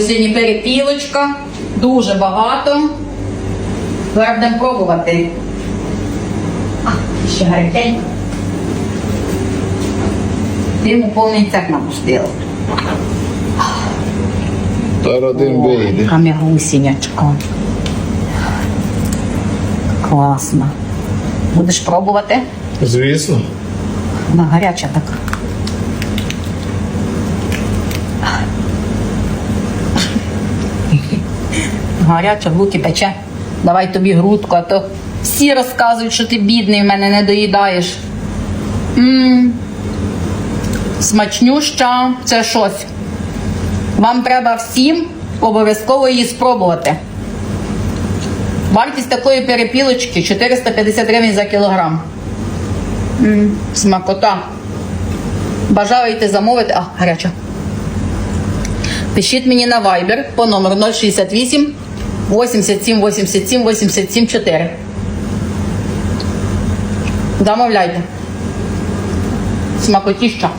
Сьогодні перепілочка, дуже багато. Зараз будемо пробувати. А, ще гаряченько. Ти йому повний цех напустила. Та один вийде. Яка м'ягусінячка. Класно. Будеш пробувати? Звісно. Вона гаряча така. Гаряча, в руки пече. Давай тобі грудку, а то всі розказують, що ти бідний, в мене не доїдаєш. м Смачнюща, це щось. Вам треба всім обов'язково її спробувати. Вартість такої перепілочки 450 гривень за кілограм. М, Смакота. Бажаєте замовити. А, гаряча. Пишіть мені на Viber по номеру 068 87 87 87 4. Замовляйте. Смакотіща.